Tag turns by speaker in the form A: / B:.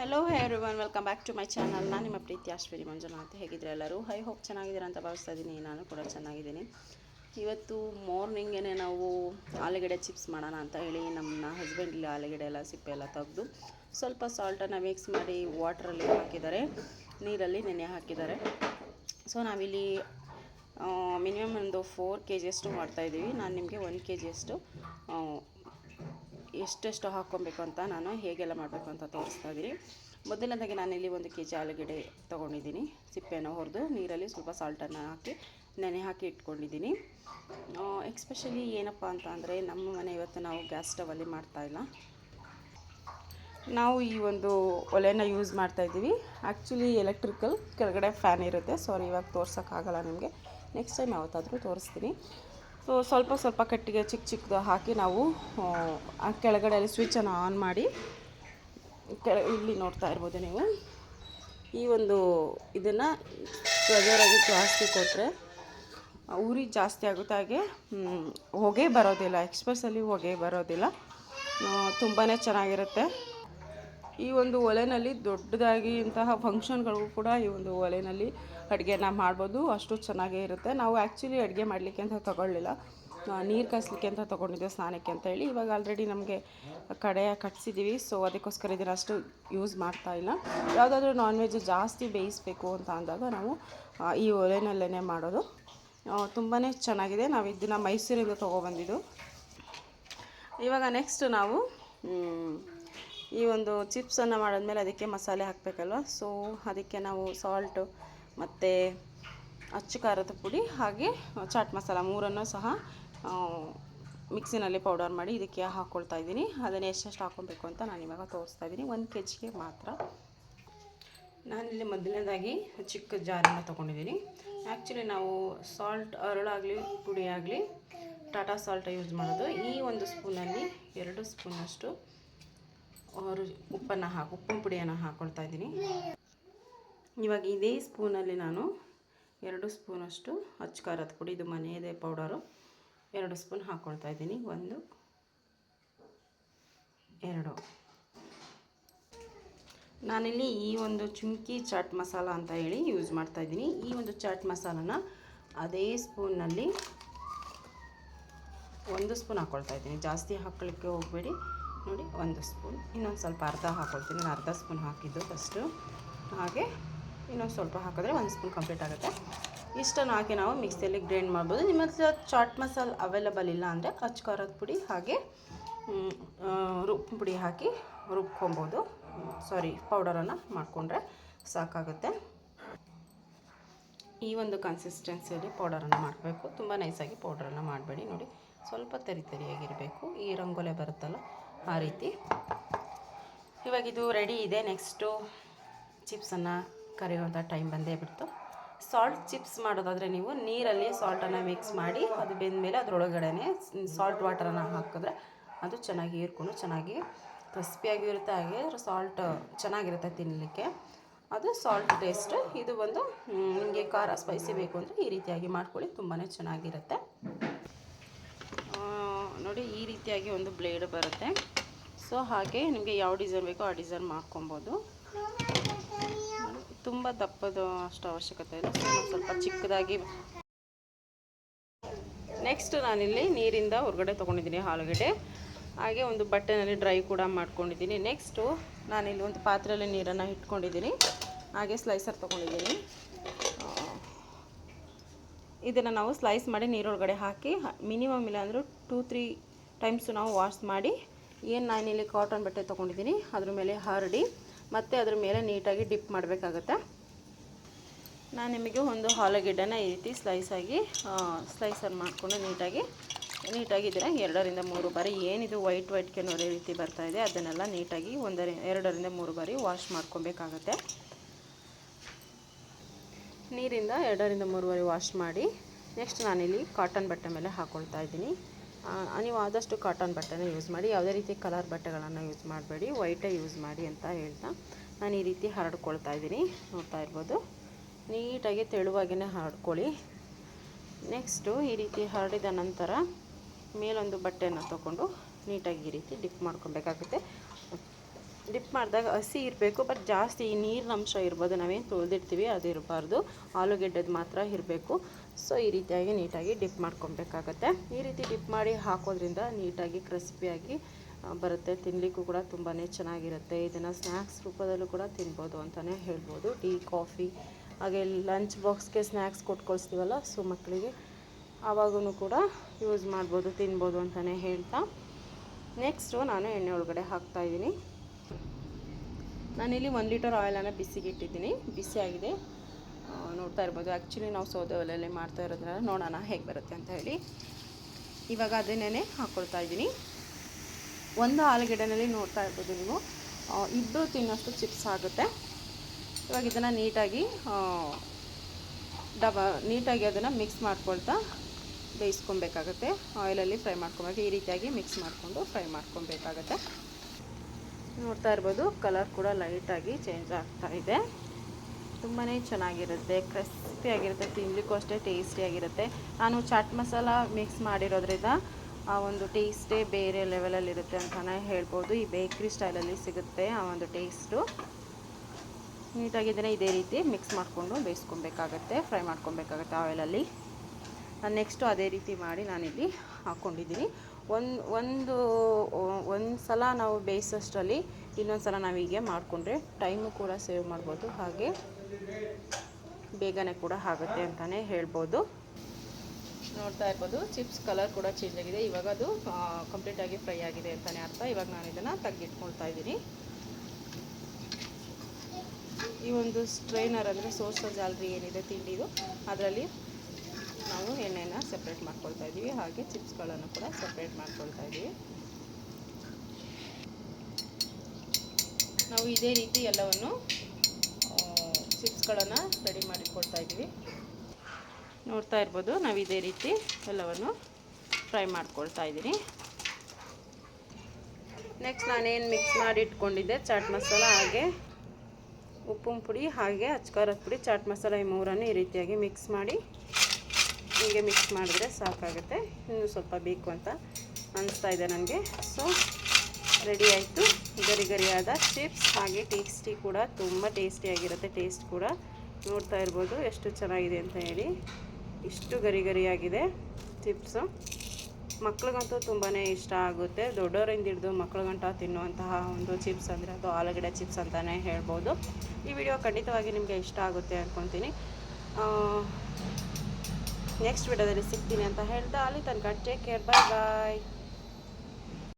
A: Hello everyone welcome back to my channel ನಾನು ನಿಮ್ಮ ಪ್ರೀತಿ ಅಶ್ವಿನಿ ಮಂಜುನಾಥ್ ಹೇಗಿದ್ರೆ ಎಲ್ಲರೂ? ಹೈ ಹೋಪ್ ಚೆನ್ನಾಗಿದ್ದೀರಾ ಅಂತ ಭಾವಿಸ್ತಾ ಇದ್ದೀನಿ. ನಾನು ಕೂಡ ಚೆನ್ನಾಗಿದ್ದೀನಿ. ಇವತ್ತು ಮಾರ್ನಿಂಗೇ ನಾವು ಆಲೂಗಡ್ಡೆ ಚಿಪ್ಸ್ ಮಾಡೋಣ ಅಂತ ಹೇಳಿ ನಮ್ಮ ಹಸ್ಬೆಂಡ್ ಇಲ್ಲಿ ಆಲೂಗಡ್ಡೆ ಎಲ್ಲ, ಸಿಪ್ಪೆ ಎಲ್ಲ ತೆಗೆದು ಸ್ವಲ್ಪ ಸಾಲ್ಟನ್ನು ಮಿಕ್ಸ್ ಮಾಡಿ ವಾಟ್ರಲ್ಲಿ ಹಾಕಿದ್ದಾರೆ. ನೀರಲ್ಲಿ ನೆನೆ ಹಾಕಿದ್ದಾರೆ. ಸೊ ನಾವಿಲ್ಲಿ ಮಿನಿಮಮ್ ಒಂದು ಫೋರ್ ಕೆ ಜಿಯಷ್ಟು ಮಾಡ್ತಾಯಿದ್ದೀವಿ ನಾನು ನಿಮಗೆ ಒನ್ ಕೆ ಜಿಯಷ್ಟು ಎಷ್ಟೆಷ್ಟು ಹಾಕ್ಕೊಬೇಕು ಅಂತ ನಾನು ಹೇಗೆಲ್ಲ ಮಾಡಬೇಕು ಅಂತ ತೋರಿಸ್ತಾ ಇದ್ದೀನಿ. ಮೊದಲನೇದಾಗಿ ನಾನಿಲ್ಲಿ ಒಂದು ಕೆ ಜಿ ಆಲೂಗಡ್ಡೆ ತೊಗೊಂಡಿದ್ದೀನಿ. ಸಿಪ್ಪೆಯನ್ನು ಹೊರದು ನೀರಲ್ಲಿ ಸ್ವಲ್ಪ ಸಾಲ್ಟನ್ನು ಹಾಕಿ, ನೆನೆ ಹಾಕಿ ಇಟ್ಕೊಂಡಿದ್ದೀನಿ. ಎಕ್ಸ್ಪೆಷಲಿ ಏನಪ್ಪ ಅಂತ ಅಂದರೆ ನಮ್ಮ ಮನೆ ಇವತ್ತು ನಾವು ಗ್ಯಾಸ್ ಸ್ಟವಲ್ಲಿ ಮಾಡ್ತಾಯಿಲ್ಲ ನಾವು ಈ ಒಂದು ಒಲೆನ ಯೂಸ್ ಮಾಡ್ತಾ ಇದ್ದೀವಿ. ಆ್ಯಕ್ಚುಲಿ ಎಲೆಕ್ಟ್ರಿಕಲ್ ಕೆಳಗಡೆ ಫ್ಯಾನ್ ಇರುತ್ತೆ. ಸಾರಿ ಇವಾಗ ತೋರ್ಸೋಕ್ಕಾಗಲ್ಲ ನಿಮಗೆ. ನೆಕ್ಸ್ಟ್ ಟೈಮ್ ಯಾವತ್ತಾದರೂ ತೋರಿಸ್ತೀನಿ. ಸೊ ಸ್ವಲ್ಪ ಸ್ವಲ್ಪ ಕಟ್ಟಿಗೆ ಚಿಕ್ಕ ಚಿಕ್ಕದು ಹಾಕಿ ನಾವು ಕೆಳಗಡೆ ಅಲ್ಲಿ ಸ್ವಿಚ್ಚನ್ನು ಆನ್ ಮಾಡಿ, ಕೆಳ, ಇಲ್ಲಿ ನೋಡ್ತಾ ಇರ್ಬೋದು ನೀವು. ಈ ಒಂದು ಇದನ್ನು ಪ್ರೆಜರಾಗಿ ಜಾಸ್ತಿ ಕೊಟ್ಟರೆ ಉರಿ ಜಾಸ್ತಿ ಆಗುತ್ತೆ. ಹಾಗೆ ಹೊಗೆ ಬರೋದಿಲ್ಲ. ಎಕ್ಸ್ಪ್ರೆಸ್ಸಲ್ಲಿ ಹೊಗೆ ಬರೋದಿಲ್ಲ. ತುಂಬಾ ಚೆನ್ನಾಗಿರುತ್ತೆ. ಈ ಒಂದು ಒಲೆಯಲ್ಲಿ ದೊಡ್ಡದಾಗಿ ಇಂತಹ ಫಂಕ್ಷನ್ಗಳಿಗೂ ಕೂಡ ಈ ಒಂದು ಒಲೆನಲ್ಲಿ ಅಡುಗೆನ ಮಾಡ್ಬೋದು, ಅಷ್ಟು ಚೆನ್ನಾಗೇ ಇರುತ್ತೆ. ನಾವು ಆ್ಯಕ್ಚುಲಿ ಅಡುಗೆ ಮಾಡಲಿಕ್ಕೆ ಅಂತ ತೊಗೊಳ್ಳಿಲ್ಲ. ನೀರು ಕಾಯಿಸ್ಲಿಕ್ಕೆ ಅಂತ ತೊಗೊಂಡಿದ್ದೆ ಸ್ನಾನಕ್ಕೆ ಅಂತ ಹೇಳಿ. ಇವಾಗ ಆಲ್ರೆಡಿ ನಮಗೆ ಕಡೆ ಕಟ್ಸಿದ್ದೀವಿ ಸೊ ಅದಕ್ಕೋಸ್ಕರ ಇದನ್ನು ಅಷ್ಟು ಯೂಸ್ ಮಾಡ್ತಾ ಇಲ್ಲ. ಯಾವುದಾದ್ರೂ ನಾನ್ ವೆಜ್ ಜಾಸ್ತಿ ಬೇಯಿಸಬೇಕು ಅಂತ ಅಂದಾಗ ನಾವು ಈ ಒಲೆನಲ್ಲೇ ಮಾಡೋದು. ತುಂಬಾ ಚೆನ್ನಾಗಿದೆ. ನಾವು ಇದನ್ನು ಮೈಸೂರಿಂದ ತೊಗೊಬಂದಿದ್ದು. ಇವಾಗ ನೆಕ್ಸ್ಟ್ ನಾವು ಈ ಒಂದು ಚಿಪ್ಸನ್ನು ಮಾಡಿದ್ಮೇಲೆ ಅದಕ್ಕೆ ಮಸಾಲೆ ಹಾಕಬೇಕಲ್ವ? ಸೊ ಅದಕ್ಕೆ ನಾವು ಸಾಲ್ಟು ಮತ್ತು ಅಚ್ಚು ಖಾರದ ಪುಡಿ ಹಾಗೆ ಚಾಟ್ ಮಸಾಲ ಮೂರನ್ನು ಸಹ ಮಿಕ್ಸಿನಲ್ಲಿ ಪೌಡರ್ ಮಾಡಿ ಇದಕ್ಕೆ ಹಾಕ್ಕೊಳ್ತಾ ಇದ್ದೀನಿ. ಅದನ್ನು ಎಷ್ಟೆಷ್ಟು ಹಾಕ್ಕೊಬೇಕು ಅಂತ ನಾನು ಇವಾಗ ತೋರಿಸ್ತಾ ಇದ್ದೀನಿ. ಒಂದು ಕೆ ಜಿಗೆ ಮಾತ್ರ. ನಾನಿಲ್ಲಿ ಮೊದಲನೇದಾಗಿ ಚಿಕ್ಕ ಜಾರನ್ನು ತೊಗೊಂಡಿದ್ದೀನಿ. ಆ್ಯಕ್ಚುಲಿ ನಾವು ಸಾಲ್ಟ್ ಅರಳಾಗಲಿ ಪುಡಿ ಆಗಲಿ ಟಾಟಾ ಸಾಲ್ಟ್ ಯೂಸ್ ಮಾಡೋದು. ಈ ಒಂದು ಸ್ಪೂನಲ್ಲಿ ಎರಡು ಸ್ಪೂನಷ್ಟು ಅವರು ಉಪ್ಪನ್ನು ಹಾಕಿ, ಉಪ್ಪಿನ ಪುಡಿಯನ್ನು ಹಾಕ್ಕೊಳ್ತಾ ಇದ್ದೀನಿ. ಇವಾಗ ಇದೇ ಸ್ಪೂನಲ್ಲಿ ನಾನು ಎರಡು ಸ್ಪೂನಷ್ಟು ಅಚ್ಚಕಾರದ ಪುಡಿ, ಇದು ಮನೆಯದೇ ಪೌಡರು. ಎರಡು ಸ್ಪೂನ್ ಹಾಕ್ಕೊಳ್ತಾ ಇದ್ದೀನಿ. ಒಂದು, ಎರಡು. ನಾನಿಲ್ಲಿ ಈ ಒಂದು ಚುಮ್ಕಿ ಚಾಟ್ ಮಸಾಲ ಅಂತ ಹೇಳಿ ಯೂಸ್ ಮಾಡ್ತಾ ಇದ್ದೀನಿ. ಈ ಒಂದು ಚಾಟ್ ಮಸಾಲನ ಅದೇ ಸ್ಪೂನ್ನಲ್ಲಿ ಒಂದು ಸ್ಪೂನ್ ಹಾಕ್ಕೊಳ್ತಾ ಇದ್ದೀನಿ. ಜಾಸ್ತಿ ಹಾಕ್ಕೊಳ್ಳಿಕ್ಕೆ ಹೋಗಬೇಡಿ. ನೋಡಿ, ಒಂದು ಸ್ಪೂನ್. ಇನ್ನೊಂದು ಸ್ವಲ್ಪ ಅರ್ಧ ಹಾಕ್ಕೊಳ್ತೀನಿ ನಾನು ಅರ್ಧ ಸ್ಪೂನ್ ಹಾಕಿದ್ದು ಫಸ್ಟು ಹಾಗೆ ಇನ್ನೊಂದು ಸ್ವಲ್ಪ ಹಾಕಿದ್ರೆ ಒಂದು ಸ್ಪೂನ್ ಕಂಪ್ಲೀಟ್ ಆಗುತ್ತೆ. ಇಷ್ಟನ್ನು ಹಾಕಿ ನಾವು ಮಿಕ್ಸಿಯಲ್ಲಿ ಗ್ರೈಂಡ್ ಮಾಡ್ಬೋದು. ನಿಮ್ಮ ಹತ್ರ ಚಾಟ್ ಮಸಾಲ ಅವೈಲಬಲ್ ಇಲ್ಲ ಅಂದರೆ ಅಚ್ಚ ಖಾರದ ಪುಡಿ ಹಾಗೆ ರುಬ್ಬು ಪುಡಿ ಹಾಕಿ ರುಬ್ಕೊಬೋದು. ಸಾರಿ ಪೌಡರನ್ನು ಮಾಡಿಕೊಂಡ್ರೆ ಸಾಕಾಗುತ್ತೆ. ಈ ಒಂದು ಕನ್ಸಿಸ್ಟೆನ್ಸಿಯಲ್ಲಿ ಪೌಡರನ್ನು ಮಾಡಬೇಕು. ತುಂಬ ನೈಸಾಗಿ ಪೌಡರನ್ನು ಮಾಡಬೇಡಿ ನೋಡಿ. ಸ್ವಲ್ಪ ತರಿ ತರಿಯಾಗಿರಬೇಕು. ಈ ರಂಗೋಲೆ ಬರುತ್ತಲ್ಲ, ಆ ರೀತಿ. ಇವಾಗಿದು ರೆಡಿ ಇದೆ. ನೆಕ್ಸ್ಟು ಚಿಪ್ಸನ್ನು ಕರಿಯುವಂಥ ಟೈಮ್ ಬಂದೇ ಬಿಡ್ತು. ಸಾಲ್ಟ್ ಚಿಪ್ಸ್ ಮಾಡೋದಾದರೆ ನೀವು ನೀರಲ್ಲಿ ಸಾಲ್ಟನ್ನು ಮಿಕ್ಸ್ ಮಾಡಿ, ಅದು ಬೆಂದಮೇಲೆ ಅದರೊಳಗಡೆ ಸಾಲ್ಟ್ ವಾಟರನ್ನು ಹಾಕಿದ್ರೆ ಅದು ಚೆನ್ನಾಗಿ ಹೀರ್ಕೊಂಡು ಚೆನ್ನಾಗಿ ಕ್ರಿಸ್ಪಿಯಾಗಿ ಇರುತ್ತೆ. ಹಾಗೆ ಸಾಲ್ಟ್ ಚೆನ್ನಾಗಿರುತ್ತೆ ತಿನ್ನಲಿಕ್ಕೆ. ಅದು ಸಾಲ್ಟ್ ಟೇಸ್ಟ್ ಇದು ಬಂದು ನಿಮಗೆ ಖಾರ ಸ್ಪೈಸಿ ಬೇಕು ಅಂದರೆ ಈ ರೀತಿಯಾಗಿ ಮಾಡ್ಕೊಳ್ಳಿ ತುಂಬಾ ಚೆನ್ನಾಗಿರುತ್ತೆ. ನೋಡಿ, ಈ ರೀತಿಯಾಗಿ ಒಂದು ಬ್ಲೇಡ್ ಬರುತ್ತೆ. ಸೊ ಹಾಗೆ ನಿಮಗೆ ಯಾವ ಡಿಸೈನ್ ಬೇಕೋ ಆ ಡಿಸೈನ್ ಮಾಡ್ಕೊಬೋದು. ತುಂಬ ದಪ್ಪದು ಅಷ್ಟು ಅವಶ್ಯಕತೆ ಇಲ್ಲ. ಸ್ವಲ್ಪ ಚಿಕ್ಕದಾಗಿ. ನೆಕ್ಸ್ಟ್ ನಾನಿಲ್ಲಿ ನೀರಿಂದ ಹೊರಗಡೆ ತೊಗೊಂಡಿದ್ದೀನಿ ಆಲೂಗಡ್ಡೆ. ಹಾಗೆ ಒಂದು ಬಟ್ಟೆನಲ್ಲಿ ಡ್ರೈ ಕೂಡ ಮಾಡ್ಕೊಂಡಿದ್ದೀನಿ. ನೆಕ್ಸ್ಟು ನಾನಿಲ್ಲಿ ಒಂದು ಪಾತ್ರೆಯಲ್ಲಿ ನೀರನ್ನು ಇಟ್ಕೊಂಡಿದ್ದೀನಿ. ಹಾಗೆ ಸ್ಲೈಸರ್ ತೊಗೊಂಡಿದ್ದೀನಿ. ಇದನ್ನು ನಾವು ಸ್ಲೈಸ್ ಮಾಡಿ ನೀರೊಳಗಡೆ ಹಾಕಿ ಮಿನಿಮಮ್ ಇಲ್ಲ ಅಂದರೂ ಟೂ ತ್ರೀ ಟೈಮ್ಸು ನಾವು ವಾಶ್ ಮಾಡಿ, ಏನು ನಾನಿಲ್ಲಿ ಕಾಟನ್ ಬಟ್ಟೆ ತೊಗೊಂಡಿದ್ದೀನಿ, ಅದ್ರ ಮೇಲೆ ಹರಡಿ ಮತ್ತು ಅದ್ರ ಮೇಲೆ ನೀಟಾಗಿ ಡಿಪ್ ಮಾಡಬೇಕಾಗತ್ತೆ. ನಾನು ನಿಮಗೆ ಒಂದು ಆಲೂಗೆಡ್ಡೆನ ಈ ರೀತಿ ಸ್ಲೈಸಾಗಿ ಸ್ಲೈಸರ್ ಮಾಡಿಕೊಂಡು ನೀಟಾಗಿ ನೀಟಾಗಿದ್ದರೆ ಎರಡರಿಂದ ಮೂರು ಬಾರಿ ಏನಿದು ವೈಟ್ ವೈಟ್ ಕೆನೋರೆ ರೀತಿ ಬರ್ತಾ ಇದೆ, ಅದನ್ನೆಲ್ಲ ನೀಟಾಗಿ ಒಂದರಿ, ಎರಡರಿಂದ ಮೂರು ಬಾರಿ ವಾಶ್ ಮಾಡ್ಕೊಬೇಕಾಗತ್ತೆ. ನೀರಿಂದ ಎರಡರಿಂದ ಮೂರು ಬಾರಿ ವಾಶ್ ಮಾಡಿ ನೆಕ್ಸ್ಟ್ ನಾನಿಲ್ಲಿ ಕಾಟನ್ ಬಟ್ಟೆ ಮೇಲೆ ಹಾಕ್ಕೊಳ್ತಾ ಇದ್ದೀನಿ. ನೀವು ಆದಷ್ಟು ಕಾಟನ್ ಬಟ್ಟೆನ ಯೂಸ್ ಮಾಡಿ, ಯಾವುದೇ ರೀತಿ ಕಲರ್ ಬಟ್ಟೆಗಳನ್ನು ಯೂಸ್ ಮಾಡಬೇಡಿ ವೈಟೇ ಯೂಸ್ ಮಾಡಿ ಅಂತ ಹೇಳ್ತಾ ನಾನು ಈ ರೀತಿ ಹರಡ್ಕೊಳ್ತಾ ಇದ್ದೀನಿ. ನೋಡ್ತಾ ಇರ್ಬೋದು. ನೀಟಾಗಿ ತೆಳುವಾಗಿಯೇ ಹರಡ್ಕೊಳ್ಳಿ. ನೆಕ್ಸ್ಟು ಈ ರೀತಿ ಹರಡಿದ ನಂತರ ಮೇಲೊಂದು ಬಟ್ಟೆಯನ್ನು ತೊಗೊಂಡು ನೀಟಾಗಿ ಈ ರೀತಿ ಡಿಪ್ ಮಾಡ್ಕೊಬೇಕಾಗುತ್ತೆ ಡಿಪ್ ಮಾಡಿದಾಗ ಹಸಿ ಇರಬೇಕು, ಬಟ್ ಜಾಸ್ತಿ ನೀರಿನ ಅಂಶ ಇರ್ಬೋದು. ನಾವೇನು ತೊಳೆದಿರ್ತೀವಿ ಅದು ಇರಬಾರ್ದು. ಆಲೂಗೆಡ್ಡೆದು ಮಾತ್ರ ಇರಬೇಕು. ಸೊ, ಈ ರೀತಿಯಾಗಿ ನೀಟಾಗಿ ಡಿಪ್ ಮಾಡ್ಕೊಬೇಕಾಗತ್ತೆ. ಈ ರೀತಿ ಡಿಪ್ ಮಾಡಿ ಹಾಕೋದ್ರಿಂದ ನೀಟಾಗಿ ಕ್ರಿಸ್ಪಿಯಾಗಿ ಬರುತ್ತೆ. ತಿನ್ನಲಿಕ್ಕೂ ಕೂಡ ತುಂಬಾ ಚೆನ್ನಾಗಿರುತ್ತೆ. ಇದನ್ನು ಸ್ನ್ಯಾಕ್ಸ್ ರೂಪದಲ್ಲೂ ಕೂಡ ತಿನ್ಬೋದು ಅಂತಲೇ ಹೇಳ್ಬೋದು. ಟೀ, ಕಾಫಿ, ಹಾಗೆ ಲಂಚ್ ಬಾಕ್ಸ್ಗೆ ಸ್ನ್ಯಾಕ್ಸ್ ಕೊಟ್ಟು ಕಳಿಸ್ತೀವಲ್ಲ ಸೊ ಮಕ್ಕಳಿಗೆ ಆವಾಗೂ ಕೂಡ ಯೂಸ್ ಮಾಡ್ಬೋದು, ತಿನ್ಬೋದು ಅಂತಲೇ ಹೇಳ್ತಾ. ನೆಕ್ಸ್ಟು ನಾನು ಎಣ್ಣೆ ಒಳಗಡೆ ಹಾಕ್ತಾಯಿದ್ದೀನಿ ನಾನಿಲ್ಲಿ ಒಂದು ಲೀಟರ್ ಆಯಿಲನ್ನು ಬಿಸಿಗೆ ಇಟ್ಟಿದ್ದೀನಿ ಬಿಸಿ ಆಗಿದೆ ನೋಡ್ತಾ ಇರ್ಬೋದು. ಆ್ಯಕ್ಚುಲಿ ನಾವು ಸೌದೆ ಒಲೆಯಲ್ಲಿ ಮಾಡ್ತಾ ಇರೋದ್ರಿಂದ ನೋಡೋಣ ಹೇಗೆ ಬರುತ್ತೆ ಅಂತ ಹೇಳಿ. ಇವಾಗ ಅದನ್ನೇ ಹಾಕ್ಕೊಳ್ತಾ ಇದ್ದೀನಿ. ಒಂದು ಆಲೂಗಡ್ಡೆನಲ್ಲಿ ನೋಡ್ತಾ ಇರ್ಬೋದು ನೀವು. ಇಬ್ಬರು ತಿನ್ನೋಷ್ಟು ಚಿಪ್ಸ್ ಆಗುತ್ತೆ. ಇವಾಗ ಇದನ್ನು ನೀಟಾಗಿ ಡಬ, ನೀಟಾಗಿ ಅದನ್ನು ಮಿಕ್ಸ್ ಮಾಡ್ಕೊಳ್ತಾ ಬೇಯಿಸ್ಕೊಬೇಕಾಗತ್ತೆ. ಆಯಿಲಲ್ಲಿ ಫ್ರೈ ಮಾಡ್ಕೊಬೇಕು ಈ ರೀತಿಯಾಗಿ ಮಿಕ್ಸ್ ಮಾಡಿಕೊಂಡು ಫ್ರೈ ಮಾಡ್ಕೊಬೇಕಾಗತ್ತೆ ನೋಡ್ತಾ ಇರ್ಬೋದು. ಕಲರ್ ಕೂಡ ಲೈಟಾಗಿ ಚೇಂಜ್ ಆಗ್ತಾ ಇದೆ. ತುಂಬಾ ಚೆನ್ನಾಗಿರುತ್ತೆ ಕ್ರಿಸ್ಪಿಯಾಗಿರುತ್ತೆ ತಿನ್ನಲಿಕ್ಕೂ ಅಷ್ಟೇ ಟೇಸ್ಟಿಯಾಗಿರುತ್ತೆ ನಾನು ಚಾಟ್ ಮಸಾಲ ಮಿಕ್ಸ್ ಮಾಡಿರೋದ್ರಿಂದ ಆ ಒಂದು ಟೇಸ್ಟೇ ಬೇರೆ ಲೆವೆಲಲ್ಲಿರುತ್ತೆ ಅಂತಲೇ ಹೇಳ್ಬೋದು. ಈ ಬೇಕ್ರಿ ಸ್ಟೈಲಲ್ಲಿ ಸಿಗುತ್ತೆ ಆ ಒಂದು ಟೇಸ್ಟು ನೀಟಾಗಿದ್ದರೆ ಇದೇ ರೀತಿ ಮಿಕ್ಸ್ ಮಾಡಿಕೊಂಡು ಬೇಯಿಸ್ಕೊಬೇಕಾಗತ್ತೆ ಫ್ರೈ ಮಾಡ್ಕೊಬೇಕಾಗತ್ತೆ ಆಯಿಲಲ್ಲಿ ನಾನು ನೆಕ್ಸ್ಟು ಅದೇ ರೀತಿ ಮಾಡಿ ನಾನಿಲ್ಲಿ ಹಾಕ್ಕೊಂಡಿದ್ದೀನಿ ಒಂದು ಒಂದು ಸಲ ನಾವು ಬೇಯಿಸೋಷ್ಟರಲ್ಲಿ ಇನ್ನೊಂದು ಸಲ ನಾವು ಹೀಗೆ ಮಾಡಿಕೊಂಡ್ರೆ ಟೈಮು ಕೂಡ ಸೇವ್ ಮಾಡ್ಬೋದು. ಹಾಗೆ ಬೇಗನೆ ಕೂಡ ಆಗುತ್ತೆ ಅಂತಲೇ ಹೇಳ್ಬೋದು. ನೋಡ್ತಾ ಇರ್ಬೋದು ಚಿಪ್ಸ್ ಕಲರ್ ಕೂಡ ಚೇಂಜ್ ಆಗಿದೆ. ಇವಾಗ ಅದು ಕಂಪ್ಲೀಟಾಗಿ ಫ್ರೈ ಆಗಿದೆ ಅಂತಲೇ ಅರ್ಥ. ಇವಾಗ ನಾನು ಇದನ್ನು ತೆಗೆದಿಟ್ಕೊಳ್ತಾ ಇದ್ದೀನಿ. ಈ ಒಂದು ಸ್ಟ್ರೈನರ್ ಅಂದರೆ ಸೋಸ ಜಾಲರಿ ಏನಿದೆ ತಿಂಡಿದು, ಅದರಲ್ಲಿ ನಾವು ಎಣ್ಣೆನ ಸಪ್ರೇಟ್ ಮಾಡ್ಕೊಳ್ತಾ ಇದ್ದೀವಿ. ಹಾಗೆ ಚಿಪ್ಸ್ಗಳನ್ನು ಕೂಡ ಸಪ್ರೇಟ್ ಮಾಡ್ಕೊಳ್ತಾ ಇದ್ದೀವಿ. ನಾವು ಇದೇ ರೀತಿ ಎಲ್ಲವನ್ನು ಚಿಪ್ಸ್ಗಳನ್ನು ರೆಡಿ ಮಾಡಿಕೊಳ್ತಾ ಇದ್ದೀವಿ. ನೋಡ್ತಾ ಇರ್ಬೋದು, ನಾವು ಇದೇ ರೀತಿ ಎಲ್ಲವನ್ನು ಫ್ರೈ ಮಾಡ್ಕೊಳ್ತಾ ಇದ್ದೀನಿ ನೆಕ್ಸ್ಟ್ ನಾನೇನು ಮಿಕ್ಸ್ ಮಾಡಿ ಇಟ್ಕೊಂಡಿದ್ದೆ, ಚಾಟ್ ಮಸಾಲ ಹಾಗೆ ಉಪ್ಪಿನ ಪುಡಿ ಹಾಗೆ ಅಚ್ಕಾರದ ಪುಡಿ, ಚಾಟ್ ಮಸಾಲ ಈ ಮೂರನ್ನು ಈ ರೀತಿಯಾಗಿ ಮಿಕ್ಸ್ ಮಾಡಿ ಹೀಗೆ ಮಿಕ್ಸ್ ಮಾಡಿದ್ರೆ ಸಾಕಾಗುತ್ತೆ. ಇನ್ನೂ ಸ್ವಲ್ಪ ಬೇಕು ಅಂತ ಅನಿಸ್ತಾ ಇದೆ ನನಗೆ. ಸೊ ರೆಡಿ ಆಯಿತು. ಗರಿ ಗರಿಯಾದ ಚಿಪ್ಸ್ ಹಾಗೆ ಟೇಸ್ಟಿ ಕೂಡ, ತುಂಬ ಟೇಸ್ಟಿಯಾಗಿರುತ್ತೆ ಟೇಸ್ಟ್ ಕೂಡ. ನೋಡ್ತಾ ಇರ್ಬೋದು ಎಷ್ಟು ಚೆನ್ನಾಗಿದೆ ಅಂತ ಹೇಳಿ. ಇಷ್ಟು ಗರಿ ಗರಿಯಾಗಿದೆ ಚಿಪ್ಸು ಮಕ್ಳಿಗಂತೂ ತುಂಬಾ ಇಷ್ಟ ಆಗುತ್ತೆ. ದೊಡ್ಡವರಿಂದ ಹಿಡಿದು ಮಕ್ಳಿಗಂಟ ತಿನ್ನುವಂತಹ ಒಂದು ಚಿಪ್ಸ್ ಅಂದರೆ ಅದು ಆಲೂಗಡ್ಡೆ ಚಿಪ್ಸ್ ಅಂತಲೇ ಹೇಳ್ಬೋದು. ಈ ವಿಡಿಯೋ ಖಂಡಿತವಾಗಿ ನಿಮಗೆ ಇಷ್ಟ ಆಗುತ್ತೆ ಅಂದ್ಕೊತೀನಿ ನೆಕ್ಸ್ಟ್ ವಿಡಿಯೋದಲ್ಲಿ ಸಿಗ್ತೀನಿ ಅಂತ ಹೇಳ್ತಾ ಅಲ್ಲಿ ತನಕ ಟೇಕ್ ಕೇರ್ ಬಾಯ್ ಬಾಯ್